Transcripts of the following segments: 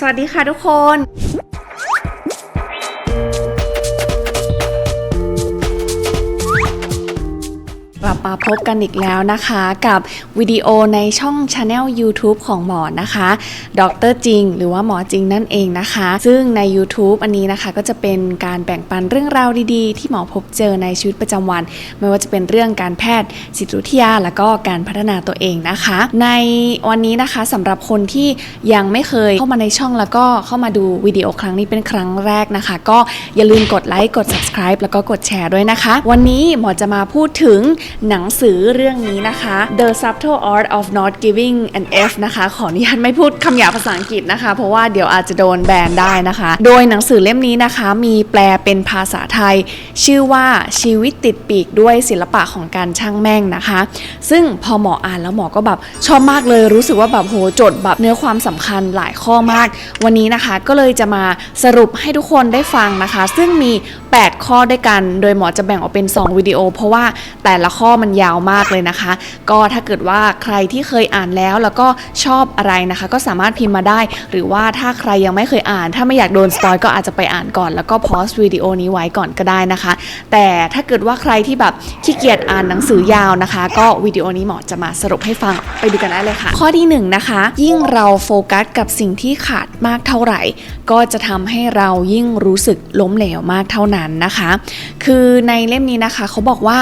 สวัสดีค่ะทุกคน พบกันอีกแล้วนะคะกับวิดีโอในช่อง Channel YouTube ของหมอนะคะดรจริง หรือว่าหมอจริงนั่นเองนะคะ ซึ่งใน YouTube อันนี้นะคะก็จะเป็นการแบ่งปันเรื่องราวดีๆ ที่หมอพบเจอในชีวิตประจำวัน ไม่ว่าจะเป็นเรื่องการแพทย์จิตวิทยา แล้วก็การพัฒนาตัวเองนะคะ ในวันนี้นะคะสำหรับคนที่ยังไม่เคยเข้ามาในช่องแล้วก็เข้ามาดูวิดีโอครั้งนี้เป็นครั้งแรกนะคะ ก็อย่าลืมกดไลค์กด subscribe แล้วก็กดแชร์ด้วยนะคะ วันนี้หมอจะมาพูดถึงหนังงสือเรื่องนี้นะคะ The Subtle Art of Not Giving an F นะคะ ขออนุญาตไม่พูดคำหยาบภาษาอังกฤษนะคะ เพราะว่าเดี๋ยวอาจจะโดนแบนได้นะคะ โดยหนังสือเล่มนี้นะคะ มีแปลเป็นภาษาไทย ชื่อว่าชีวิตติดปีกด้วยศิลปะของการช่างแม่งนะคะ ซึ่งพอหมออ่านแล้วหมอก็แบบชอบมากเลยรู้สึกว่าแบบโหจดแบบเนื้อความสำคัญหลายข้อมาก วันนี้นะคะก็เลยจะมาสรุปให้ทุกคนได้ฟังนะคะ ซึ่งมี 8 ข้อด้วยกัน โดยหมอจะแบ่งออกเป็น 2 วิดีโอ เพราะว่าแต่ละข้อมันยาวมากเลยนะคะ ก็ถ้าเกิดว่าใครที่เคยอ่านแล้วแล้วก็ชอบอะไรนะคะ ก็สามารถพิมพ์มาได้ หรือว่าถ้าใครยังไม่เคยอ่าน ถ้าไม่อยากโดนสปอยก็อาจจะไปอ่านก่อน แล้วก็พอสวิดีโอนี้ไว้ก่อนก็ได้นะคะ แต่ถ้าเกิดว่าใครที่แบบขี้เกียจอ่านหนังสือยาวนะคะ ก็วิดีโอนี้หมอจะมาสรุปให้ฟังไปดูกันได้เลยค่ะ ข้อที่หนึ่งนะคะ ยิ่งเราโฟกัสกับสิ่งที่ขาดมากเท่าไหร่ ก็จะทำให้เรายิ่งรู้สึกล้มเหลวมากเท่านั้นนะคะ คือในเล่มนี้นะคะเขาบอกว่า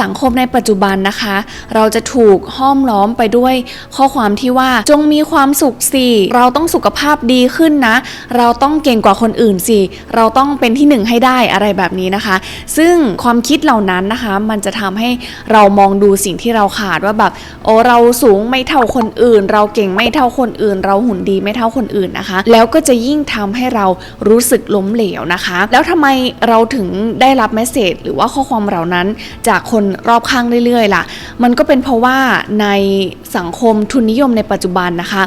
สังคมในปัจัจุบันนะคะ เราจะถูกห้อมล้อมไปด้วยข้อความที่ว่าจงมีความสุขสิเราต้องสุขภาพดีขึ้นนะ เราต้องเก่งกว่าคนอื่นสิเราต้องเป็นที่หนึ่งให้ได้อะไรแบบนี้นะคะ ซึ่งความคิดเหล่านั้นนะคะ มันจะทำให้เรามองดูสิ่งที่เราขาดว่าแบบโอ้เราสูงไม่เท่าคนอื่น เราเก่งไม่เท่าคนอื่น เราหุ่นดีไม่เท่าคนอื่นนะคะ แล้วก็จะยิ่งทำให้เรารู้สึกล้มเหลวนะคะ แล้วทำไมเราถึงได้รับเมสเซจหรือว่าข้อความเหล่านั้นจากคนรอบข้างเรื่อยๆล่ะ มันก็เป็นเพราะว่าในสังคมทุนนิยมในปัจจุบันนะคะ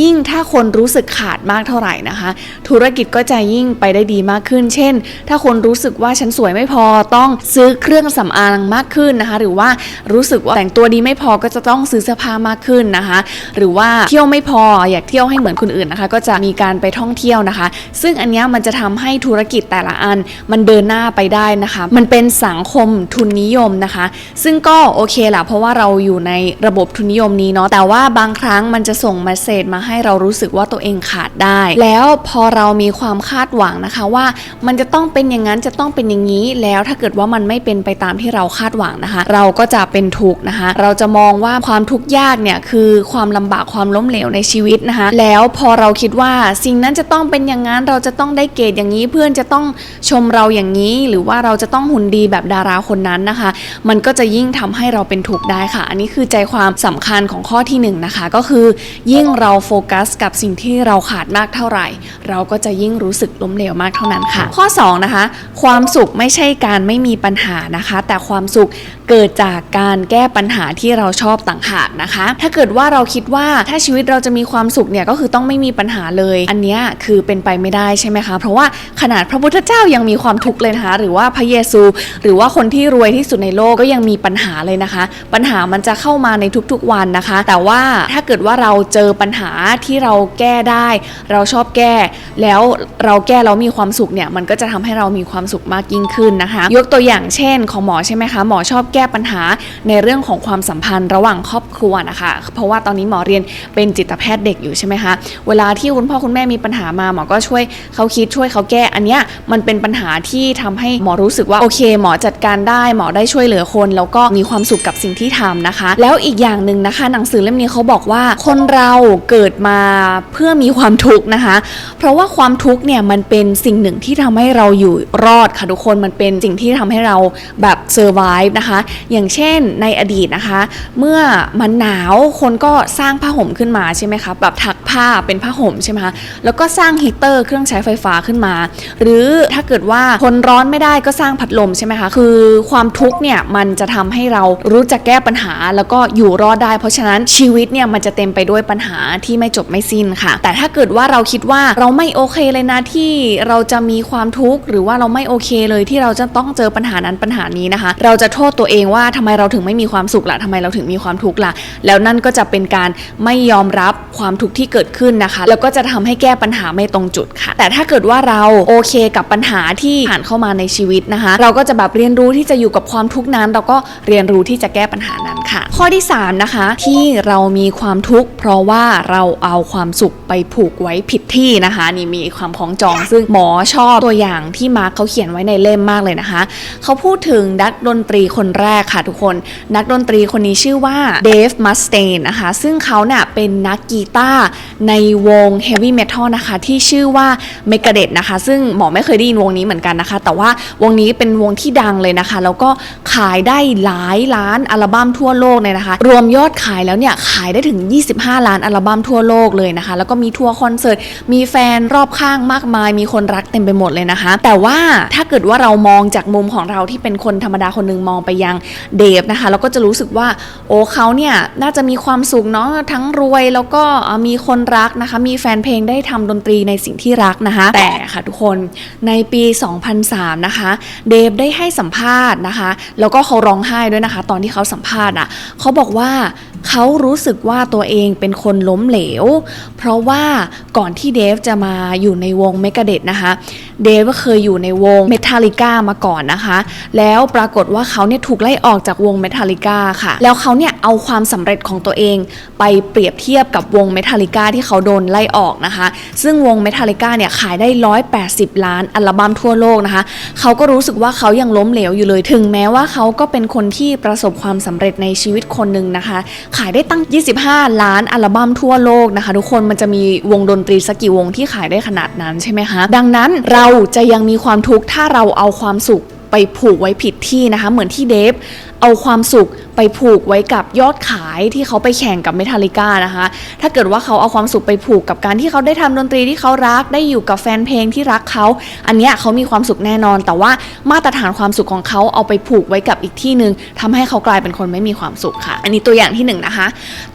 ยิ่งถ้าคนรู้สึกขาดมากเท่าไหร่นะคะ ธุรกิจก็จะยิ่งไปได้ดีมากขึ้น เช่น ถ้าคนรู้สึกว่าฉันสวยไม่พอต้องซื้อเครื่องสำอางมากขึ้นนะคะ หรือว่ารู้สึกว่าแต่งตัวดีไม่พอก็จะต้องซื้อเสื้อผ้ามากขึ้นนะคะ หรือว่าเที่ยวไม่พออยากเที่ยวให้เหมือนคนอื่นนะคะ ก็จะมีการไปท่องเที่ยวนะคะ ซึ่งอันเนี้ยมันจะทำให้ธุรกิจแต่ละอันมันเดินหน้าไปได้นะคะ มันเป็นสังคมทุนนิยมนะคะ ซึ่งก็โอเคแหละเพราะว่าเราอยู่ในระบบทุนนิยมนี้เนาะแต่ว่าบางครั้งมันจะส่งมาเสจมาให้เรารู้สึกว่าตัวเองขาดได้ แล้วพอเรามีความคาดหวังนะคะว่ามันจะต้องเป็นอย่างนั้นจะต้องเป็นอย่างนี้แล้วถ้าเกิดว่ามันไม่เป็นไปตามที่เราคาดหวังนะคะ เราก็จะเป็นทุกข์นะคะ เราจะมองว่าความทุกข์ยากเนี่ยคือความลำบากความล้มเหลวในชีวิตนะคะ แล้วพอเราคิดว่าสิ่งนั้นจะต้องเป็นอย่างนั้นเราจะต้องได้เกรดอย่างนี้เพื่อนจะต้องชมเราอย่างนี้ หรือว่าเราจะต้องหุ่นดีแบบดาราคนนั้นนะคะ มันก็จะยิ่งทำให้เราเป็นทุกข์ได้ค่ะ อันนี้คือใจความสำคัญของข้อที่หนึ่งนะคะ ก็คือยิ่งเราโฟกัสกับสิ่งที่เราขาดมากเท่าไหร่ เราก็จะยิ่งรู้สึกล้มเหลวมากเท่านั้นค่ะ ข้อสองนะคะ ความสุขไม่ใช่การไม่มีปัญหานะคะ แต่ความสุขเกิดจากการแก้ปัญหาที่เราชอบต่างหากนะคะ ถ้าเกิดว่าเราคิดว่าถ้าชีวิตเราจะมีความสุขเนี่ยก็คือต้องไม่มีปัญหาเลย อันนี้คือเป็นไปไม่ได้ใช่ไหมคะ เพราะว่าขนาดพระพุทธเจ้ายังมีความทุกข์เลยนะคะ หรือว่าพระเยซู หรือว่าคนที่รวยที่สุดในโลกก็ยังมีปัญหาเลยนะคะ ปัญหามันจะเข้ามาในทุกๆวันนะคะ แต่ว่าถ้าเกิดว่าเราเจอปัญหาที่เราแก้ได้ เราชอบแก้ แล้วเราแก้แล้วมีความสุขเนี่ยมันก็จะทำให้เรามีความสุขมากยิ่งขึ้นนะคะ ยกตัวอย่างเช่นของหมอใช่ไหมคะหมอชอบแก้ปัญหาในเรื่องของความสัมพันธ์ระหว่างครอบครัวนะคะ เพราะว่าตอนนี้หมอเรียนเป็นจิตแพทย์เด็กอยู่ใช่ไหมคะเวลาที่คุณพ่อคุณแม่มีปัญหามาหมอก็ช่วยเขาคิดช่วยเขาแก้อันเนี้ยมันเป็นปัญหาที่ทำให้หมอรู้สึกว่าโอเค หมอจัดการได้หมอได้ช่วยเหลือคน แล้วก็มีความสุขกับสิ่งที่ทำนะคะ แล้วอีกอย่างหนึ่งนะคะ หนังสือเล่มนี้เขาบอกว่าคนเราเกิดมาเพื่อมีความทุกข์นะคะ เพราะว่าความทุกข์เนี่ยมันเป็นสิ่งหนึ่งที่ทำให้เราอยู่รอดค่ะทุกคนมันเป็นสิ่งที่ทำให้เราแบบเซอร์ไวฟ์นะคะ อย่างเช่นในอดีตนะคะ เมื่อมันหนาวคนก็สร้างผ้าห่มขึ้นมาใช่ไหมคะแบบถักผ้าเป็นผ้าห่มใช่ไหมคะแล้วก็สร้างฮีเตอร์เครื่องใช้ไฟฟ้าขึ้นมา หรือถ้าเกิดว่าคนร้อนไม่ได้ก็สร้างพัดลมใช่ไหมคะคือความทุกข์เนี่ยมันจะทำให้เรารู้จักแก้ปัญหา แล้วก็อยู่รอดได้ เพราะฉะนั้นชีวิตเนี่ยมันจะเต็มไปด้วยปัญหาที่ไม่จบไม่สิ้นค่ะ แต่ถ้าเกิดว่าเราคิดว่าเราไม่โอเคเลยนะที่เราจะมีความทุกข์หรือว่าเราไม่โอเคเลยที่เราจะต้องเจอปัญหานั้นปัญหานี้นะคะ เราจะโทษตัวเองว่าทำไมเราถึงไม่มีความสุขล่ะทำไมเราถึงมีความทุกข์ล่ะ แล้วนั่นก็จะเป็นการไม่ยอมรับความทุกข์ที่เกิดขึ้นนะคะ แล้วก็จะทำให้แก้ปัญหาไม่ตรงจุดค่ะ แต่ถ้าเกิดว่าเราโอเคกับปัญหาที่ผ่านเข้ามาในชีวิตนะคะ เราก็จะแบบเรียนรู้ที่จะอยู่กับความทุกข์นั้น เราก็เรียนรู้ที่จะแก้ปัญหานั้นค่ะ ข้อที่ 3 นะคะ ที่เรามีความทุกข์ เพราะว่าเราเอาความสุขไปผูกไว้ผิดที่นะคะ นี่มีความของจองซึ่งหมอชอบตัวอย่างที่มาร์คเขาเขียนไว้ในเล่มมากเลยนะคะ เขาพูดถึงนักดนตรีคนแรกค่ะทุกคน นักดนตรีคนนี้ชื่อว่าเดฟมัสเตนนะคะ ซึ่งเขาเนี่ยเป็นนักกีตาร์ในวงเฮฟวี่เมทัลนะคะที่ชื่อว่าเมก a เด h นะคะ ซึ่งหมอไม่เคยได้ยินวงนี้เหมือนกันนะคะ แต่ว่าวงนี้เป็นวงที่ดังเลยนะคะ แล้วก็ขายได้หลายล้านอัลบั้มทั่วโลกเลยนะคะ รวมยอดขายแล้วเนี่ยขายได้ถึง 25 ล้านอัลบั้มทั่วโลกเลยนะคะ แล้วก็มีทัวร์คอนเสิร์ต มีแฟนรอบข้างมากมาย มีคนรักเต็มไปหมดเลยนะคะ แต่ว่าถ้าเกิดว่าเรามองจากมุมของเราที่เป็นคนธรรมดาคนหนึ่งมองไปยังเดฟนะคะเราก็จะรู้สึกว่าโอ้เขาเนี่ยน่าจะมีความสุขเนาะทั้งรวยแล้วก็มีคนรักนะคะ มีแฟนเพลงได้ทำดนตรีในสิ่งที่รักนะคะ แต่ค่ะทุกคนในปี 2003 นะคะ เดฟได้ให้สัมภาษณ์นะคะ แล้วก็เขาร้องไห้ด้วยนะคะ ตอนที่เขาสัมภาษณ์อะเขาบอกว่าเขารู้สึกว่าตัวเองเป็นคนล้มเหลว เพราะว่าก่อนที่เดฟจะมาอยู่ในวงเมก a เด h นะคะเดฟก็เคยอยู่ในวงเมทัลลิก้ามาก่อนนะคะ แล้วปรากฏว่าเขาเนี่ยถูกไล่ออกจากวงเมทัลลิก้าค่ะ แล้วเขาเนี่ยเอาความสำเร็จของตัวเอง ไปเปรียบเทียบกับวงเมทัลลิก้าที่เขาโดนไล่ออกนะคะ ซึ่งวงเมทัลลิก้าเนี่ยขายได้ 180 ล้านอัลบั้มทั่วโลกนะคะ เขาก็รู้สึกว่าเขายังล้มเหลวอยู่เลย ถึงแม้ว่าเขาก็เป็นคนที่ประสบความสำเร็จในชีวิตคนหนึ่งนะคะ ขายได้ตั้ง 25 ล้านอัลบั้มทั่วโลกนะคะ ทุกคนมันจะมีวงดนตรีสักกี่วงที่ขายได้ขนาดนั้นใช่ไหมคะ ดังนั้นเราจะยังมีความทุกข์ถ้าเราเอาความสุขไปผูกไว้ผิดที่นะคะ เหมือนที่เดฟ เอาความสุขไปผูกไว้กับยอดขายที่เขาไปแข่งกับเมทัลิก้านะคะ ถ้าเกิดว่าเขาเอาความสุขไปผูกกับการที่เขาได้ทำดนตรีที่เขารักได้อยู่กับแฟนเพลงที่รักเขา อันเนี้ยเขามีความสุขแน่นอน แต่ว่ามาตรฐานความสุขของเขาเอาไปผูกไว้กับอีกที่หนึ่งทำให้เขากลายเป็นคนไม่มีความสุขค่ะ อันนี้ตัวอย่างที่หนึ่งนะคะ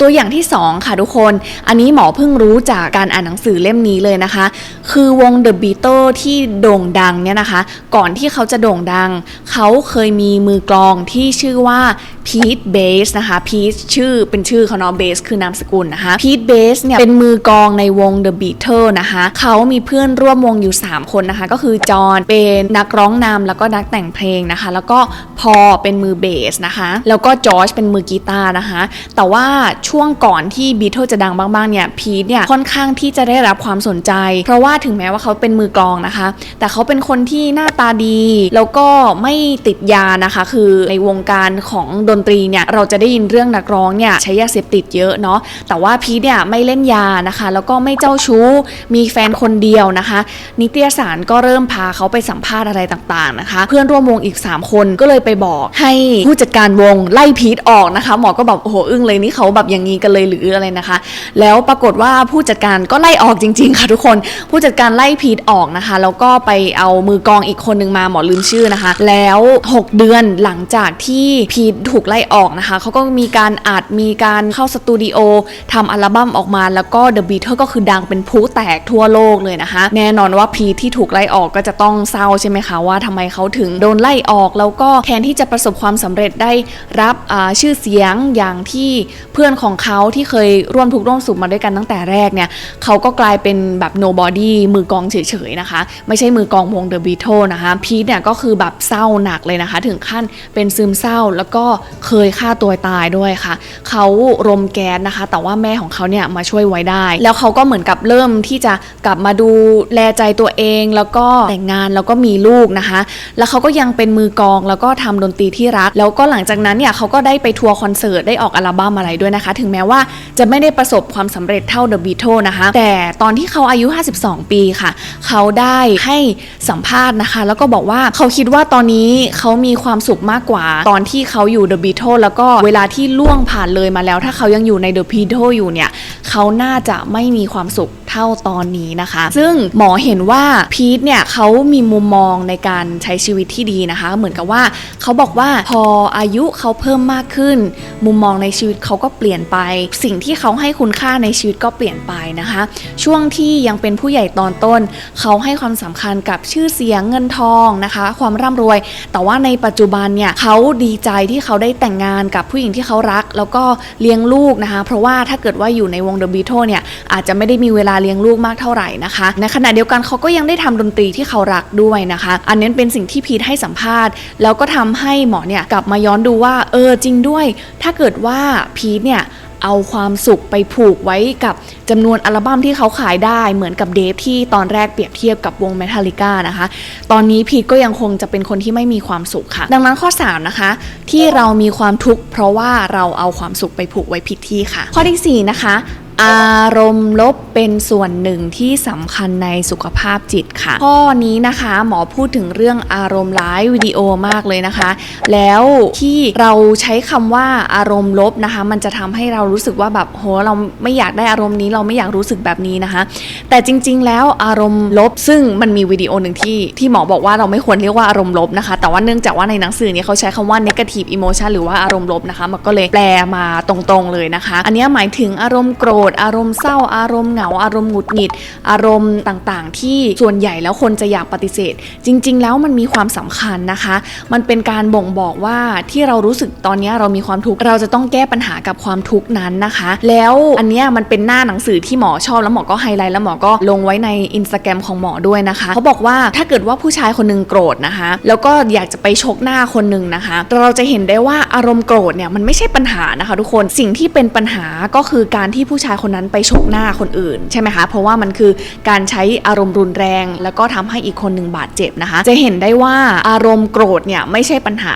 ตัวอย่างที่สองค่ะทุกคน อันนี้หมอเพิ่งรู้จากการอ่านหนังสือเล่มนี้เลยนะคะ คือวง The Beatles ที่โด่งดังเนี่ยนะคะ ก่อนที่เขาจะโด่งดัง เขาเคยมีมือกลองที่ชื่อว่าพีทเบสนะคะพีทชื่อเป็นชื่อเขาเนาะเบสคือนามสกุลนะคะพีทเบสเนี่ยเป็นมือกองในวง The Beatles นะคะเขามีเพื่อนร่วมวงอยู่ 3 คนนะคะ ก็คือจอห์นเป็นนักร้องนำแล้วก็นักแต่งเพลงนะคะ แล้วก็พอเป็นมือเบสนะคะ แล้วก็จอร์จเป็นมือกีตาร์นะคะ แต่ว่าช่วงก่อนที่บีเทิลจะดังบ้างๆเนี่ยพีทเนี่ยค่อนข้างที่จะได้รับความสนใจ เพราะว่าถึงแม้ว่าเขาเป็นมือกลองนะคะ แต่เขาเป็นคนที่หน้าตาดี แล้วก็ไม่ติดยานะคะ คือในวงการของดนตรีเนี่ยเราจะได้ยินเรื่องนักร้องเนี่ยใช้ยาเสพติดเยอะเนาะแต่ว่าพีทเนี่ยไม่เล่นยานะคะ แล้วก็ไม่เจ้าชู้มีแฟนคนเดียวนะคะ นิตยสารก็เริ่มพาเขาไปสัมภาษณ์อะไรต่างๆนะคะ เพื่อนร่วมวงอีก 3 คนก็เลยไปบอกให้ผู้จัดการวงไล่พีทออกนะคะ หมอก็แบบโอ้โหอึ้งเลยนี่เขาแบบอย่างนี้กันเลยหรืออะไรนะคะ แล้วปรากฏว่าผู้จัดการก็ไล่ออกจริง ๆ ค่ะทุกคน ผู้จัดการไล่พีทออกนะคะ แล้วก็ไปเอามือกองอีกคนนึงมาหมอลืมชื่อนะคะ แล้ว 6 เดือนหลังจากที่พีทถูกไล่ออกนะคะเขาก็มีการอัดมีการเข้าสตูดิโอทำอัลบั้มออกมาแล้วก็ The Beatles ก็คือดังเป็นพลุแตกทั่วโลกเลยนะคะ แน่นอนว่าพีทที่ถูกไล่ออกก็จะต้องเศร้าใช่ไหมคะว่าทำไมเขาถึงโดนไล่ออกแล้วก็แทนที่จะประสบความสำเร็จได้รับชื่อเสียงอย่างที่เพื่อนของเขาที่เคยร่วมทุกร่วมสุขมาด้วยกันตั้งแต่แรกเนี่ยเขาก็กลายเป็นแบบ nobody มือกองเฉยๆนะคะ ไม่ใช่มือกองวง The Beatles นะคะพีทเนี่ยก็คือแบบเศร้าหนักเลยนะคะ ถึงขั้นเป็นซึมเศร้าแล้วก็เคยฆ่าตัวตายด้วยค่ะ เขารมแก๊สนะคะ แต่ว่าแม่ของเขาเนี่ยมาช่วยไว้ได้ แล้วเขาก็เหมือนกับเริ่มที่จะกลับมาดูแลใจตัวเอง แล้วก็แต่งงานแล้วก็มีลูกนะคะ แล้วเขาก็ยังเป็นมือกอง แล้วก็ทำดนตรีที่รัก แล้วก็หลังจากนั้นเนี่ยเขาก็ได้ไปทัวร์คอนเสิร์ตได้ออกอัลบั้มอะไรด้วยนะคะ ถึงแม้ว่าจะไม่ได้ประสบความสำเร็จเท่า The Beatles นะคะ แต่ตอนที่เขาอายุ 52 ปีค่ะ เขาได้ให้สัมภาษณ์นะคะ แล้วก็บอกว่าเขาคิดว่าตอนนี้เขามีความสุขมากกว่าตอนที่เขาอยู่เดอะบีทเทิลแล้วก็เวลาที่ล่วงผ่านเลยมาแล้ว ถ้าเขายังอยู่ในเดอะบีทเทิลอยู่เนี่ย เขาน่าจะไม่มีความสุขเท่าตอนนี้นะคะ ซึ่งหมอเห็นว่าพีทเนี่ยเขามีมุมมองในการใช้ชีวิตที่ดีนะคะ เหมือนกับว่าเขาบอกว่าพออายุเขาเพิ่มมากขึ้น มุมมองในชีวิตเขาก็เปลี่ยนไป สิ่งที่เขาให้คุณค่าในชีวิตก็เปลี่ยนไปนะคะ ช่วงที่ยังเป็นผู้ใหญ่ตอนต้น เขาให้ความสำคัญกับชื่อเสียงเงินทองนะคะ ความร่ำรวย แต่ว่าในปัจจุบันเนี่ยเขาดีใจที่เขาได้แต่งงานกับผู้หญิงที่เขารัก แล้วก็เลี้ยงลูกนะคะ เพราะว่าถ้าเกิดว่าอยู่ในวง The Beatles เนี่ยอาจจะไม่ได้มีเวลาเลี้ยงลูกมากเท่าไหร่นะคะในขณะเดียวกันเขาก็ยังได้ทำดนตรีที่เขารักด้วยนะคะ อันนี้เป็นสิ่งที่พีทให้สัมภาษณ์ แล้วก็ทำให้หมอเนี่ยกลับมาย้อนดูว่าเออจริงด้วย ถ้าเกิดว่าพีทเนี่ย เอาความสุขไปผูกไว้กับจำนวนอัลบั้มที่เขาขายได้เหมือนกับเดฟที่ตอนแรกเปรียบเทียบกับวง Metallica นะคะ ตอนนี้พีทก็ยังคงจะเป็นคนที่ไม่มีความสุขค่ะ ดังนั้นข้อ 3 นะคะ ที่เรามีความทุกข์เพราะว่าเราเอาความสุขไปผูกไว้ผิดที่ค่ะ ข้อทีสี่ 4 นะคะอารมณ์ลบเป็นส่วนหนึ่งที่สำคัญในสุขภาพจิตค่ะ ข้อนี้นะคะหมอพูดถึงเรื่องอารมณ์ร้ายวิดีโอมากเลยนะคะ แล้วที่เราใช้คำว่าอารมณ์ลบนะคะ มันจะทำให้เรารู้สึกว่าแบบโหเราไม่อยากได้อารมณ์นี้เราไม่อยากรู้สึกแบบนี้นะคะ แต่จริง ๆ แล้วอารมณ์ลบ ซึ่งมันมีวิดีโอหนึ่งที่ที่หมอบอกว่าเราไม่ควรเรียกว่าอารมณ์ลบนะคะ แต่ว่าเนื่องจากว่าในหนังสือเนี้เขาใช้คำว่า negative emotion หรือว่าอารมณ์ลบนะคะ มันก็เลยแปลมาตรงๆเลยนะคะ อันนี้หมายถึงอารมณ์โกรธ อารมณ์เศร้า อารมณ์เหงา อารมณ์หงุดหงิด อารมณ์ต่างๆ ที่ส่วนใหญ่แล้วคนจะอยากปฏิเสธ จริง ๆ แล้วมันมีความสำคัญนะคะ มันเป็นการบ่งบอกว่าที่เรารู้สึกตอนนี้เรามีความทุกข์เราจะต้องแก้ปัญหากับความทุกข์นั้นนะคะ แล้วอันเนี้ยมันเป็นหน้าหนังสือที่หมอชอบแล้วหมอก็ไฮไลท์แล้วหมอก็ลงไว้ในอินสตาแกรมของหมอด้วยนะคะเขาบอกว่าถ้าเกิดว่าผู้ชายคนหนึงโกรธนะคะ แล้วก็อยากจะไปชกหน้าคนหนึ่งนะคะ เราจะเห็นได้ว่าอารมณ์โกรธเนี่ยมันไม่ใช่ปัญหานะคะ ทุกคนสิ่งที่เป็นปัญหาก็คือการที่ผู้ชายคนนั้นไปชกหน้าคนอื่นใช่ไหมคะเพราะว่ามันคือการใช้อารมณ์รุนแรง แล้วก็ทำให้อีกคนหนึ่งบาดเจ็บนะคะ จะเห็นได้ว่าอารมณ์โกรธเนี่ยไม่ใช่ปัญหา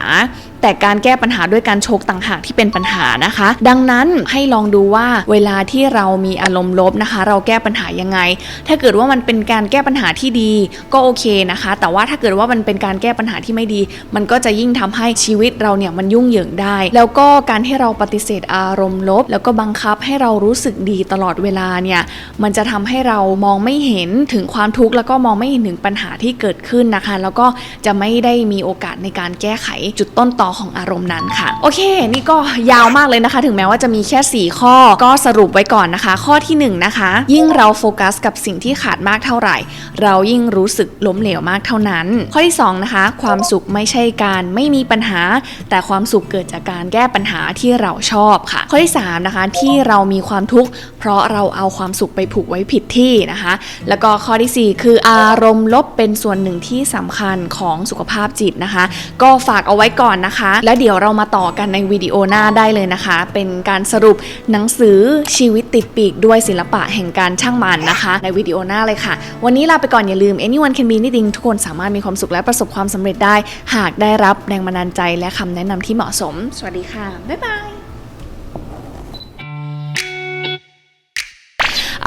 แต่การแก้ปัญหาด้วยการชกต่างหากที่เป็นปัญหานะคะ ดังนั้นให้ลองดูว่าเวลาที่เรามีอารมณ์ลบนะคะ เราแก้ปัญหายังไง ถ้าเกิดว่ามันเป็นการแก้ปัญหาที่ดีก็โอเคนะคะ แต่ว่าถ้าเกิดว่ามันเป็นการแก้ปัญหาที่ไม่ดี มันก็จะยิ่งทำให้ชีวิตเราเนี่ยมันยุ่งเหยิงได้ แล้วก็การที่เราปฏิเสธอารมณ์ลบ แล้วก็บังคับให้เรารู้สึกดีตลอดเวลาเนี่ยมันจะทำให้เรามองไม่เห็นถึงความทุกข์แล้วก็มองไม่เห็นถึงปัญหาที่เกิดขึ้นนะคะ แล้วก็จะไม่ได้มีโอกาสในการแก้ไขจุดต้นตอของอารมณ์นั้นค่ะ โอเค นี่ก็ยาวมากเลยนะคะ ถึงแม้ว่าจะมีแค่ 4 ข้อก็สรุปไว้ก่อนนะคะ ข้อทีหนึ่1นะคะ ยิ่งเราโฟกัสกับสิ่งที่ขาดมากเท่าไหร่ เรายิ่งรู้สึกล้มเหลวมากเท่านั้น ข้อที่2นะคะ ความสุขไม่ใช่การไม่มีปัญหา แต่ความสุขเกิดจากการแก้ปัญหาที่เราชอบค่ะ ข้อที่3นะคะที่เรามีความทุกข์เพราะเราเอาความสุขไปผูกไว้ผิดที่นะคะ แล้วก็ข้อทีสี่4 คืออารมณ์ลบเป็นส่วนหนึ่งที่สำคัญของสุขภาพจิตนะคะ ก็ฝากเอาไว้ก่อนนะคะแล้วเดี๋ยวเรามาต่อกันในวิดีโอหน้าได้เลยนะคะ เป็นการสรุปหนังสือชีวิตติดปีกด้วยศิลปะแห่งการช่างมันนะคะ ในวิดีโอหน้าเลยค่ะ วันนี้ลาไปก่อนอย่าลืม anyone can be anything ทุกคนสามารถมีความสุขและประสบความสำเร็จได้ หากได้รับแรงบันดาลใจและคำแนะนำที่เหมาะสม สวัสดีค่ะ บ๊ายบาย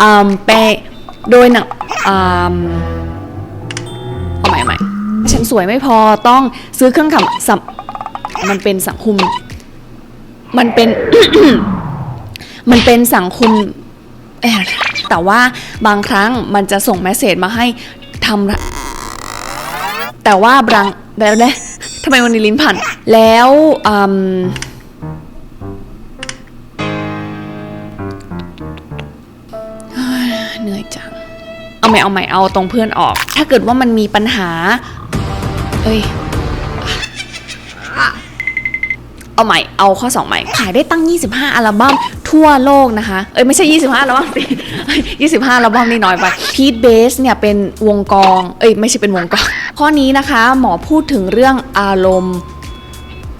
อืมเปโดยหนังอืมเอาใหม่ใหม่ฉันสวยไม่พอต้องซื้อเครื่องทำสั มันเป็นสังคม มันเป็น มันเป็นสังคมแต่ว่าบางครั้งมันจะส่งเมสเซจมาให้ทำแต่ว่าบางแล้วแหละทำไมวันนี้ลิ้นพันแล้วเฮ้ยเหนื่อยจัง เอาใหม่เอาใหม่เอาตรงเพื่อนออก ถ้าเกิดว่ามันมีปัญหา เอ้ย เอาใหม่ เอาข้อ 2 ใหม่ ขายได้ตั้ง 25 อัลบั้มทั่วโลกนะคะ เอ้ยไม่ใช่ 25 อัลบั้มสิ25 อัลบั้มนี่น้อยไปพีทเบสเนี่ยเป็นวงกอง เอ้ยไม่ใช่เป็นวงกอง ข้อนี้นะคะ หมอพูดถึงเรื่องอารมณ์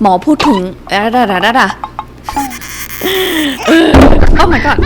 หมอพูดถึงดาดาดาดาดาเออ Oh my god